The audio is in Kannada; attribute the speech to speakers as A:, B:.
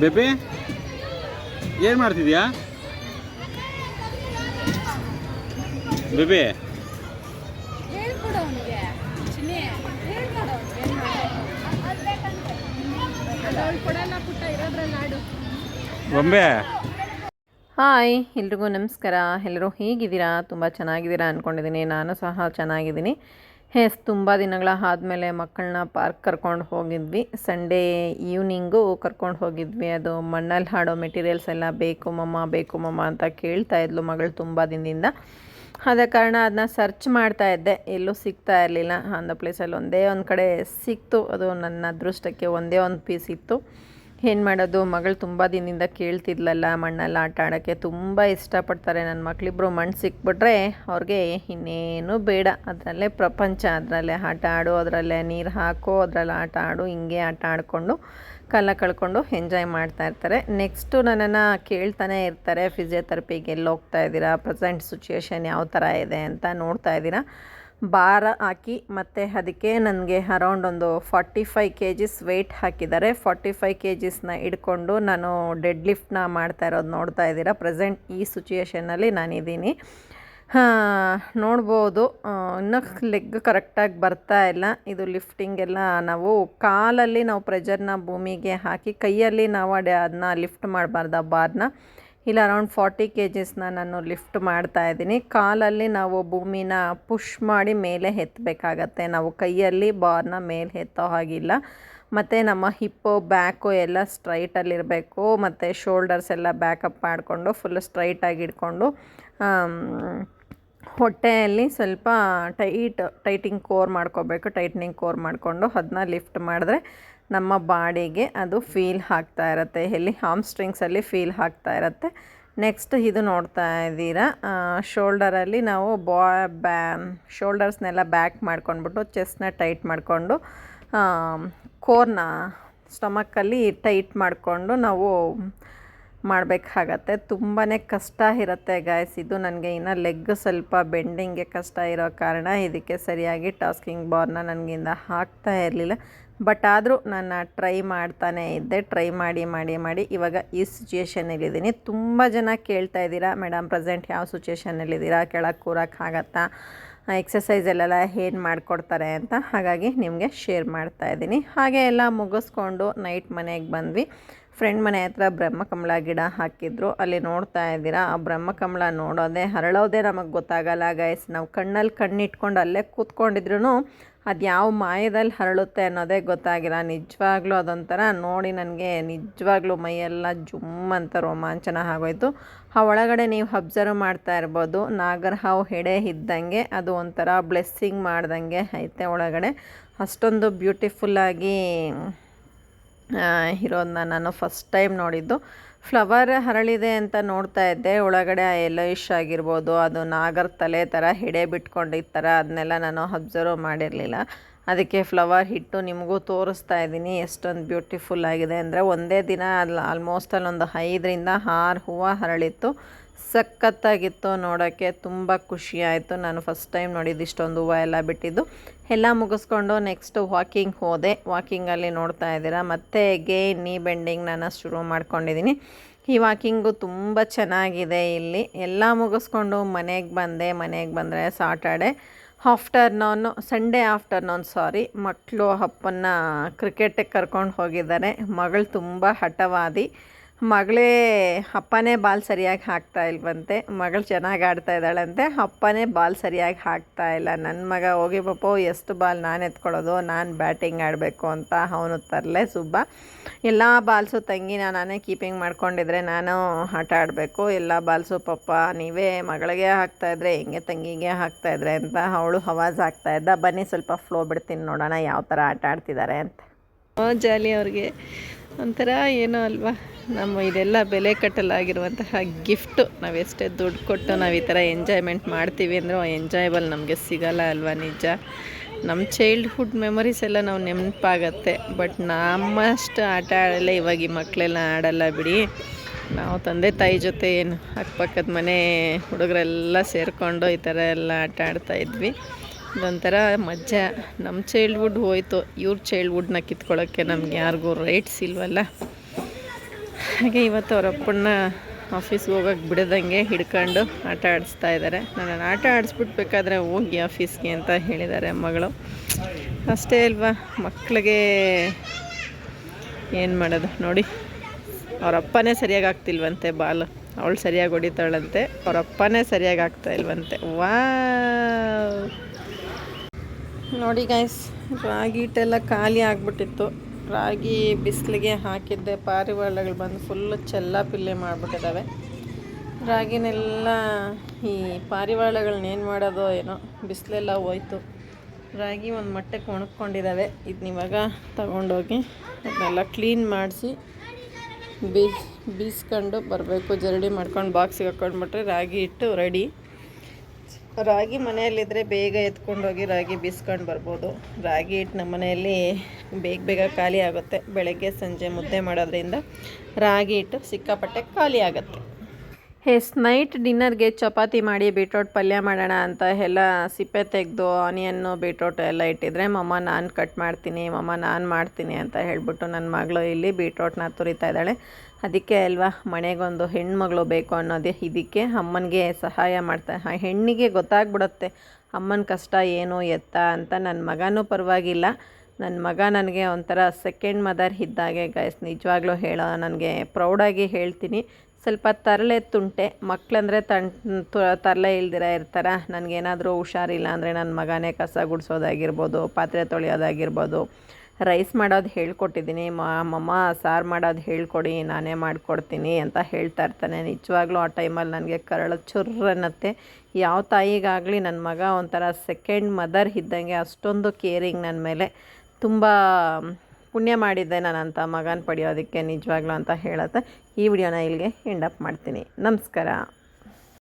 A: ಬೇಬಿ ಏನು ಮಾಡ್ತಿದ್ಯಾ? ಬೇಬಿ ಬೊಂಬೆ.
B: ಹಾಯ್, ಎಲ್ರಿಗೂ ನಮಸ್ಕಾರ. ಎಲ್ಲರೂ ಹೇಗಿದ್ದೀರಾ? ತುಂಬ ಚೆನ್ನಾಗಿದ್ದೀರಾ ಅಂದ್ಕೊಂಡಿದ್ದೀನಿ ನಾನು ಸಹ ಚೆನ್ನಾಗಿದ್ದೀನಿ. ಎಸ್ ತುಂಬ ದಿನಗಳ ಆದಮೇಲೆ ಮಕ್ಕಳನ್ನ ಪಾರ್ಕ್ ಕರ್ಕೊಂಡು ಹೋಗಿದ್ವಿ. ಸಂಡೇ ಈವ್ನಿಂಗು ಕರ್ಕೊಂಡು ಹೋಗಿದ್ವಿ. ಅದು ಮಣ್ಣಲ್ಲಿ ಹಾಡೋ ಮೆಟೀರಿಯಲ್ಸ್ ಎಲ್ಲ ಬೇಕು, ಮಮ್ಮ ಬೇಕು, ಮಮ್ಮ ಅಂತ ಕೇಳ್ತಾ ಇದ್ಲು ಮಗಳು ತುಂಬ ದಿನದಿಂದ. ಆದ ಕಾರಣ ಅದನ್ನ ಸರ್ಚ್ ಮಾಡ್ತಾ ಇದ್ದೆ. ಎಲ್ಲೂ ಸಿಗ್ತಾ ಇರಲಿಲ್ಲ. ಅಂದ ಪ್ಲೇಸಲ್ಲಿ ಒಂದೇ ಒಂದು ಕಡೆ ಸಿಕ್ತು. ಅದು ನನ್ನ ಅದೃಷ್ಟಕ್ಕೆ ಒಂದೇ ಒಂದು ಪೀಸ್ ಇತ್ತು. ಏನು ಮಾಡೋದು? ಮಗಳು ತುಂಬ ದಿನದಿಂದ ಕೇಳ್ತಿದ್ಲಲ್ಲ ಮಣ್ಣಲ್ಲಿ ಆಟ ಆಡೋಕ್ಕೆ. ತುಂಬ ಇಷ್ಟಪಡ್ತಾರೆ ನನ್ನ ಮಕ್ಕಳಿಬ್ರು ಮಣ್ಣು ಸಿಕ್ಬಿಟ್ರೆ ಅವ್ರಿಗೆ ಇನ್ನೇನು ಬೇಡ. ಅದರಲ್ಲೇ ಪ್ರಪಂಚ, ಅದರಲ್ಲೇ ಆಟ ಆಡು, ಅದರಲ್ಲೇ ನೀರು ಹಾಕು, ಅದರಲ್ಲಿ ಆಟ ಆಡು, ಹಿಂಗೆ ಆಟ ಆಡಿಕೊಂಡು ಕಾಲ ಕಳ್ಕೊಂಡು ಎಂಜಾಯ್ ಮಾಡ್ತಾ ಇರ್ತಾರೆ. ನೆಕ್ಸ್ಟು ನನ್ನನ್ನು ಕೇಳ್ತಾನೆ ಇರ್ತಾರೆ. ಫಿಸಿಯೋಥೆರಪಿಗೆ ಎಲ್ಲಿ ಹೋಗ್ತಾ ಇದ್ದೀರಾ ಪ್ರೆಸೆಂಟ್ ಸಿಚುಯೇಷನ್ ಯಾವ ಥರ ಇದೆ ಅಂತ ನೋಡ್ತಾ ಇದ್ದೀರಾ ಭಾರ ಹಾಕಿ ಮತ್ತು ಅದಕ್ಕೆ ನನಗೆ ಅರೌಂಡ್ ಒಂದು forty five K Gs weight ಹಾಕಿದ್ದಾರೆ. ಫಾರ್ಟಿ ಫೈವ್ ಕೆ ಜಿಸ್ನ ಹಿಡ್ಕೊಂಡು ನಾನು ಡೆಡ್ ಲಿಫ್ಟ್ನ ಮಾಡ್ತಾ ಇರೋದು ನೋಡ್ತಾ ಇದ್ದೀರಾ. ಪ್ರೆಸೆಂಟ್ ಈ ಸಿಚುಯೇಷನಲ್ಲಿ ನಾನಿದ್ದೀನಿ. ನೋಡ್ಬೋದು. ಇನ್ನೂ ಲೆಗ್ ಕರೆಕ್ಟಾಗಿ ಬರ್ತಾ ಇಲ್ಲ. ಇದು ಲಿಫ್ಟಿಂಗ್ ಎಲ್ಲ ನಾವು ಕಾಲಲ್ಲಿ ನಾವು ಪ್ರೆಜರ್ನ ಭೂಮಿಗೆ ಹಾಕಿ ಕೈಯಲ್ಲಿ ನಾವು ಅದನ್ನ ಲಿಫ್ಟ್ ಮಾಡಬಾರ್ದು ಬಾರ್ನ. ಇಲ್ಲ ಅರೌಂಡ್ ಫಾರ್ಟಿ ಕೆ ಜಿಸ್ನ ನಾನು ಲಿಫ್ಟ್ ಮಾಡ್ತಾ ಇದ್ದೀನಿ. ಕಾಲಲ್ಲಿ ನಾವು ಭೂಮಿನ ಪುಷ್ ಮಾಡಿ ಮೇಲೆ ಎತ್ತಬೇಕಾಗತ್ತೆ ನಾವು ಕೈಯಲ್ಲಿ ಬಾರ್ನ ಮೇಲೆ ಎತ್ತೋ ಹಾಗಿಲ್ಲ. ಮತ್ತು ನಮ್ಮ ಹಿಪ್ಪು ಬ್ಯಾಕು ಎಲ್ಲ ಸ್ಟ್ರೈಟಲ್ಲಿರಬೇಕು ಮತ್ತು ಶೋಲ್ಡರ್ಸ್ ಎಲ್ಲ ಬ್ಯಾಕಪ್ ಮಾಡಿಕೊಂಡು ಫುಲ್ ಸ್ಟ್ರೈಟಾಗಿ ಇಟ್ಕೊಂಡು ಹೊಟ್ಟೆಯಲ್ಲಿ ಸ್ವಲ್ಪ ಟೈಟ್ ಟೈಟಿಂಗ್ ಕೋರ್ ಮಾಡ್ಕೋಬೇಕು. ಟೈಟ್ನಿಂಗ್ ಕೋರ್ ಮಾಡಿಕೊಂಡು ಅದನ್ನ ಲಿಫ್ಟ್ ಮಾಡಿದ್ರೆ ನಮ್ಮ ಬಾಡಿಗೆ ಅದು ಫೀಲ್ ಆಗ್ತಾ ಇರುತ್ತೆ. ಎಲ್ಲಿ ಹಾಮ್ ಸ್ಟ್ರಿಂಗ್ಸಲ್ಲಿ ಫೀಲ್ ಆಗ್ತಾ ಇರುತ್ತೆ. ನೆಕ್ಸ್ಟ್ ಇದು ನೋಡ್ತಾ ಇದ್ದೀರಾ ಶೋಲ್ಡರಲ್ಲಿ ನಾವು ಬಾ ಬ್ಯಾ ಶೋಲ್ಡರ್ಸ್ನೆಲ್ಲ ಬ್ಯಾಕ್ ಮಾಡ್ಕೊಂಡ್ಬಿಟ್ಟು ಚೆಸ್ಟ್ನ ಟೈಟ್ ಮಾಡಿಕೊಂಡು ಕೋರ್ನ ಸ್ಟಮಕ್ಕಲ್ಲಿ ಟೈಟ್ ಮಾಡಿಕೊಂಡು ನಾವು ಮಾಡಬೇಕಾಗತ್ತೆ. ತುಂಬಾ ಕಷ್ಟ ಇರುತ್ತೆ ಗಾಯ್ಸ್ ಇದು ನನಗೆ ಇನ್ನು ಲೆಗ್ ಸ್ವಲ್ಪ ಬೆಂಡಿಂಗ್ಗೆ ಕಷ್ಟ ಇರೋ ಕಾರಣ ಇದಕ್ಕೆ ಸರಿಯಾಗಿ ಟಾಸ್ಕಿಂಗ್ ಬಾರ್ನ ನನಗಿಂದ ಹಾಕ್ತಾ ಇರಲಿಲ್ಲ. ಬಟ್ ಆದರೂ ನಾನು ಟ್ರೈ ಮಾಡ್ತಾನೇ ಇದ್ದೆ. ಟ್ರೈ ಮಾಡಿ ಮಾಡಿ ಮಾಡಿ. ಇವಾಗ ಈ ಸಿಚುಯೇಷನಲ್ಲಿದ್ದೀನಿ ತುಂಬ ಜನ ಕೇಳ್ತಾ ಇದ್ದೀರಾ ಮೇಡಮ್ ಪ್ರೆಸೆಂಟ್ ಯಾವ ಸಿಚುಯೇಷನಲ್ಲಿದ್ದೀರಾ ಕೆಳಗೆ ಕೂರೋಕ್ಕಾಗತ್ತಾ ಎಕ್ಸಸೈಸಲ್ಲೆಲ್ಲ ಏನು ಮಾಡಿಕೊಡ್ತಾರೆ ಅಂತ? ಹಾಗಾಗಿ ನಿಮಗೆ ಶೇರ್ ಮಾಡ್ತಾ ಇದ್ದೀನಿ. ಹಾಗೆ ಎಲ್ಲ ಮುಗಿಸ್ಕೊಂಡು ನೈಟ್ ಮನೆಗೆ ಬಂದ್ವಿ. ಫ್ರೆಂಡ್ ಮನೆ ಹತ್ರ ಬ್ರಹ್ಮಕಮಲ ಗಿಡ ಹಾಕಿದ್ರು. ಅಲ್ಲಿ ನೋಡ್ತಾ ಇದ್ದೀರಾ, ಆ ಬ್ರಹ್ಮಕಮಲ ನೋಡೋದೇ ಹರಳೋದೇ ನಮಗೆ ಗೊತ್ತಾಗಲ್ಲ ಗೈಸ್ ನಾವು ಕಣ್ಣಲ್ಲಿ ಕಣ್ಣಿಟ್ಕೊಂಡು ಅಲ್ಲೇ ಕೂತ್ಕೊಂಡಿದ್ರು ಅದು ಯಾವ ಮಾಯದಲ್ಲಿ ಹರಳುತ್ತೆ ಅನ್ನೋದೇ ಗೊತ್ತಾಗಿಲ್ಲ. ನಿಜವಾಗ್ಲೂ ಅದೊಂಥರ ನೋಡಿ ನನಗೆ ನಿಜವಾಗ್ಲೂ ಮೈಯೆಲ್ಲ ಜುಮ್ ಅಂತ ರೋಮಾಂಚನ ಆಗೋಯ್ತು. ಆ ಒಳಗಡೆ ನೀವು ಅಬ್ಸರ್ವ್ ಮಾಡ್ತಾ ಇರ್ಬೋದು. ನಾಗರ ಹಾವು ಹೆಡೆ ಇದ್ದಂಗೆ, ಅದು ಒಂಥರ ಬ್ಲೆಸ್ಸಿಂಗ್ ಮಾಡ್ದಂಗೆ ಐತೆ ಒಳಗಡೆ. ಅಷ್ಟೊಂದು ಬ್ಯೂಟಿಫುಲ್ಲಾಗಿ ಇರೋದನ್ನ ನಾನು ಫಸ್ಟ್ ಟೈಮ್ ನೋಡಿದ್ದು. ಫ್ಲವರ್ ಹರಳಿದೆ ಅಂತ ನೋಡ್ತಾ ಇದ್ದೆ. ಒಳಗಡೆ ಆ ಯೆಲ್ಲೋಯಿಶ್ ಆಗಿರ್ಬೋದು, ಅದು ನಾಗರ ತಲೆ ಥರ ಹೆಡೆ ಬಿಟ್ಕೊಂಡಿದ್ದ ಥರ ಅದನ್ನೆಲ್ಲ ನಾನು ಅಬ್ಸರ್ವ್ ಮಾಡಿರಲಿಲ್ಲ. ಅದಕ್ಕೆ ಫ್ಲವರ್ ಹಿಟ್ಟು ನಿಮಗೂ ತೋರಿಸ್ತಾ ಇದ್ದೀನಿ. ಎಷ್ಟೊಂದು ಬ್ಯೂಟಿಫುಲ್ ಆಗಿದೆ ಅಂದರೆ ಒಂದೇ ದಿನ ಅಲ್ಲಿ ಆಲ್ಮೋಸ್ಟ್ ಅಲ್ಲೊಂದು ಐದರಿಂದ ಆರು ಹೂವು ಹರಳಿತ್ತು. ಸಖತ್ತಾಗಿತ್ತು ನೋಡೋಕ್ಕೆ, ತುಂಬ ಖುಷಿ ಆಯಿತು ನಾನು ಫಸ್ಟ್ ಟೈಮ್ ನೋಡಿದ್ದು ಇಷ್ಟೊಂದು ಹೂವು ಎಲ್ಲ ಬಿಟ್ಟಿದ್ದು. ಎಲ್ಲ ಮುಗಿಸ್ಕೊಂಡು ನೆಕ್ಸ್ಟು ವಾಕಿಂಗ್ ಹೋದೆ. ವಾಕಿಂಗಲ್ಲಿ ನೋಡ್ತಾ ಇದ್ದೀರಾ? ಮತ್ತೆ ಗೇನ್ ನೀ ಬೆಂಡಿಂಗ್ ನಾನು ಶುರು ಮಾಡ್ಕೊಂಡಿದ್ದೀನಿ. ಈ ವಾಕಿಂಗು ತುಂಬ ಚೆನ್ನಾಗಿದೆ ಇಲ್ಲಿ. ಎಲ್ಲ ಮುಗಿಸ್ಕೊಂಡು ಮನೆಗೆ ಬಂದೆ. ಮನೆಗೆ ಬಂದರೆ ಸಾಟರ್ಡೆ ಆಫ್ಟರ್ನೂನು ಸಂಡೇ ಆಫ್ಟರ್ನೂನ್ ಸಾರಿ ಮಕ್ಕಳು, ಅಪ್ಪನ್ನ ಕ್ರಿಕೆಟಿಗೆ ಕರ್ಕೊಂಡು ಹೋಗಿದ್ದಾರೆ. ಮಗಳು ತುಂಬ ಹಠವಾದಿ. ಮಗಳೇ, ಅಪ್ಪನೇ ಬಾಲ್ ಸರಿಯಾಗಿ ಹಾಕ್ತಾ ಇಲ್ವಂತೆ. ಮಗಳು ಚೆನ್ನಾಗಿ ಆಡ್ತಾ ಇದ್ದಾಳಂತೆ. ಅಪ್ಪನೇ ಬಾಲ್ ಸರಿಯಾಗಿ ಹಾಕ್ತಾ ಇಲ್ಲ. ನನ್ನ ಮಗ, ಹೋಗಿ ಪಾಪ, ಎಷ್ಟು ಬಾಲ್ ನಾನು ಎತ್ಕೊಳ್ಳೋದು, ನಾನು ಬ್ಯಾಟಿಂಗ್ ಆಡಬೇಕು ಅಂತ ಅವನು ತರಲೆ, ಸುಬ್ಬ. ಎಲ್ಲ ಬಾಲ್ಸು ತಂಗಿ ನಾನೇ ಕೀಪಿಂಗ್ ಮಾಡ್ಕೊಂಡಿದ್ರೆ ನಾನು ಆಟ ಆಡಬೇಕು. ಎಲ್ಲ ಬಾಲ್ಸು ಪಪ್ಪ ನೀವೇ ಮಗಳಿಗೆ ಹಾಕ್ತಾಯಿದ್ರೆ ಹೆಂಗೆ ತಂಗಿಗೆ ಹಾಕ್ತಾಯಿದ್ರೆ ಅಂತ ಅವಳು ಹವಾಜ್ ಇದ್ದ. ಬನ್ನಿ ಸ್ವಲ್ಪ ಫ್ಲೋ ಬಿಡ್ತೀನಿ ನೋಡೋಣ, ಯಾವ ಥರ ಆಟ ಆಡ್ತಿದ್ದಾರೆ ಅಂತ. ಜಾಲಿ ಅವ್ರಿಗೆ. ಒಂಥರ ಏನೋ ಅಲ್ವಾ? ನಮ್ಮ ಇದೆಲ್ಲ ಬೆಲೆ ಕಟ್ಟಲಾಗಿರುವಂತಹ ಗಿಫ್ಟು ನಾವು ಎಷ್ಟೇ ದುಡ್ಡು ಕೊಟ್ಟು ನಾವು ಈ ಥರ ಎಂಜಾಯ್ಮೆಂಟ್ ಮಾಡ್ತೀವಿ ಅಂದರೂ ಎಂಜಾಯಬಲ್ ನಮಗೆ ಸಿಗಲ್ಲ ಅಲ್ವಾ ನಿಜ? ನಮ್ಮ ಚೈಲ್ಡ್ಹುಡ್ ಮೆಮೊರೀಸ್ ಎಲ್ಲ ನಾವು ನೆನಪಾಗತ್ತೆ. ಬಟ್ ನಮ್ಮಷ್ಟು ಆಟ ಆಡಲ್ಲ, ಇವಾಗ ಈ ಮಕ್ಕಳೆಲ್ಲ ಆಡಲ್ಲ ಬಿಡಿ. ನಾವು ತಂದೆ ತಾಯಿ ಜೊತೆ ಏನು ಅಕ್ಕಪಕ್ಕದ ಮನೆ ಹುಡುಗರೆಲ್ಲ ಸೇರಿಕೊಂಡು ಈ ಥರ ಎಲ್ಲ ಆಟ ಆಡ್ತಾಯಿದ್ವಿ ಇದೊಂಥರ ಮಜಾ ನಮ್ಮ ಚೈಲ್ಡ್ಹುಡ್ ಹೋಯ್ತು. ಇವ್ರ ಚೈಲ್ಡ್ಹುಡ್ನ ಕಿತ್ಕೊಳ್ಳೋಕ್ಕೆ ನಮ್ಗೆ ಯಾರಿಗೂ ರೈಟ್ಸ್ ಇಲ್ವಲ್ಲ? ಹಾಗೆ ಇವತ್ತು ಅವರಪ್ಪನ ಆಫೀಸ್ಗೆ ಹೋಗೋಕೆ ಬಿಡದಂಗೆ ಹಿಡ್ಕೊಂಡು ಆಟ ಆಡಿಸ್ತಾ ಇದ್ದಾರೆ ನನ್ನನ್ನು ಆಟ ಆಡಿಸ್ಬಿಟ್ಬೇಕಾದ್ರೆ ಹೋಗಿ ಆಫೀಸ್ಗೆ ಅಂತ ಹೇಳಿದ್ದಾರೆ ಮಗಳು. ಅಷ್ಟೇ ಅಲ್ವಾ ಮಕ್ಕಳಿಗೆ ಏನು ಮಾಡೋದು? ನೋಡಿ ಅವರಪ್ಪನೇ ಸರಿಯಾಗಿ ಆಗ್ತಿಲ್ವಂತೆ ಬಾಲು. ಅವಳು ಸರಿಯಾಗಿ ಹೊಡಿತಾಳಂತೆ ಅವರಪ್ಪನೇ ಸರಿಯಾಗಿ ಆಗ್ತಾ ಇಲ್ವಂತೆ. ವಾ ನೋಡಿ ಗೈಸ್ ರಾಗಿ ಹಿಟ್ಟೆಲ್ಲ ಖಾಲಿ ಆಗಿಬಿಟ್ಟಿತ್ತು. ರಾಗಿ ಬಿಸಿಲಿಗೆ ಹಾಕಿದ್ದೆ, ಪಾರಿವಾಳಗಳು ಬಂದು ಫುಲ್ಲು ಚೆಲ್ಲ ಪಿಲ್ಲೆ ಮಾಡಿಬಿಟ್ಟಿದ್ದಾವೆ ರಾಗಿನೆಲ್ಲ ಈ ಪಾರಿವಾಳಗಳನ್ನ ಏನು ಮಾಡೋದೋ ಏನೋ, ಬಿಸಿಲೆಲ್ಲ ಹೋಯ್ತು. ರಾಗಿ ಒಂದು ಮಟ್ಟಕ್ಕೆ ಒಣಗ್ಕೊಂಡಿದ್ದಾವೆ ಇದನ್ನ ಇವಾಗ ತಗೊಂಡೋಗಿ ಅದನ್ನೆಲ್ಲ ಕ್ಲೀನ್ ಮಾಡಿಸಿ, ಬೀಸ್, ಬೀಸ್ಕೊಂಡು ಬರಬೇಕು. ಜರಡಿ ಮಾಡ್ಕೊಂಡು ಬಾಕ್ಸಿಗೆ ಹಾಕ್ಕೊಂಡ್ಬಿಟ್ರೆ ರಾಗಿ ಹಿಟ್ಟು ರೆಡಿ ರಾಗಿ ಮನೆಯಲ್ಲಿದ್ದರೆ ಬೇಗ ಎತ್ಕೊಂಡೋಗಿ ರಾಗಿ ಬೀಸ್ಕೊಂಡು ಬರ್ಬೋದು. ರಾಗಿ ಹಿಟ್ಟು ನಮ್ಮ ಮನೆಯಲ್ಲಿ ಬೇಗ ಬೇಗ ಖಾಲಿ ಆಗುತ್ತೆ. ಬೆಳಗ್ಗೆ ಸಂಜೆ ಮುದ್ದೆ ಮಾಡೋದ್ರಿಂದ ರಾಗಿ ಹಿಟ್ಟು ಸಿಕ್ಕಾಪಟ್ಟೆ ಖಾಲಿ ಆಗುತ್ತೆ. ಎಸ್ ನೈಟ್ ಡಿನ್ನರ್ಗೆ ಚಪಾತಿ ಮಾಡಿ ಬೀಟ್ರೋಟ್ ಪಲ್ಯ ಮಾಡೋಣ ಅಂತ ಎಲ್ಲ ಸಿಪ್ಪೆ ತೆಗೆದು, ಆನಿಯನ್ನು, ಬೀಟ್ರೋಟ್ ಎಲ್ಲ ಇಟ್ಟಿದ್ರೆ, ಮಮ್ಮ, ನಾನು ಕಟ್ ಮಾಡ್ತೀನಿ, ಮಮ್ಮ, ನಾನು ಮಾಡ್ತೀನಿ ಅಂತ ಹೇಳ್ಬಿಟ್ಟು ನನ್ನ ಮಗಳು ಇಲ್ಲಿ ಬೀಟ್ರೋಟ್ನ ತುರಿತಾ ಇದ್ದಾಳೆ. ಅದಕ್ಕೆ, ಅಲ್ವಾ, ಮನೆಗೊಂದು ಹೆಣ್ಮಗಳು ಬೇಕು ಅನ್ನೋದೇ ಇದಕ್ಕೆ ಅಮ್ಮನಿಗೆ ಸಹಾಯ ಮಾಡ್ತಾ ಹೆಣ್ಣಿಗೆ ಗೊತ್ತಾಗ್ಬಿಡುತ್ತೆ, ಅಮ್ಮನ ಕಷ್ಟ ಏನು, ಎತ್ತ ಅಂತ ನನ್ನ ಮಗನೂ ಪರವಾಗಿಲ್ಲ. ನನ್ನ ಮಗ ನನಗೆ ಒಂಥರ ಸೆಕೆಂಡ್ ಮದರ್ ಇದ್ದಾಗೆ ಗಾಯಸ್ ನಿಜವಾಗ್ಲೂ ಹೇಳೋ, ನನಗೆ ಪ್ರೌಡಾಗಿ ಹೇಳ್ತೀನಿ. ಸ್ವಲ್ಪ ತರಲೆ ತುಂಟೆ. ಮಕ್ಕಳಂದರೆ ತಣ್ ತರಲೆ ಇಲ್ದಿರ ಇರ್ತಾರ. ನನಗೇನಾದರೂ ಹುಷಾರಿಲ್ಲ ಅಂದರೆ ನನ್ನ ಮಗನೇ ಕಸ ಗುಡಿಸೋದಾಗಿರ್ಬೋದು, ಪಾತ್ರೆ ತೊಳೆಯೋದಾಗಿರ್ಬೋದು. ರೈಸ್ ಮಾಡೋದು ಹೇಳ್ಕೊಟ್ಟಿದ್ದೀನಿ ಮಮ್ಮ, ಸಾರು ಮಾಡೋದು ಹೇಳ್ಕೊಡಿ, ನಾನೇ ಮಾಡಿಕೊಡ್ತೀನಿ ಅಂತ ಹೇಳ್ತಾ ಇರ್ತಾನೆ. ನಿಜವಾಗ್ಲೂ ಆ ಟೈಮಲ್ಲಿ ನನಗೆ ಕರಳು ಚುರ್ರನ್ನತ್ತೆ ಯಾವ ತಾಯಿಗಾಗಲಿ ನನ್ನ ಮಗ ಒಂಥರ ಸೆಕೆಂಡ್ ಮದರ್ ಇದ್ದಂಗೆ ಅಷ್ಟೊಂದು ಕೇರಿಂಗ್ ನನ್ನ ಮೇಲೆ. ತುಂಬ ಪುಣ್ಯ ಮಾಡಿದ್ದೆ ನಾನು ಅಂತ ಮಗನ ಪಡೆಯೋದಕ್ಕೆ ನಿಜವಾಗ್ಲೂ ಅಂತ ಹೇಳುತ್ತೆ ಈ ವಿಡಿಯೋನ ಇಲ್ಲಿಗೆ ಎಂಡಪ್ ಮಾಡ್ತೀನಿ. ನಮಸ್ಕಾರ.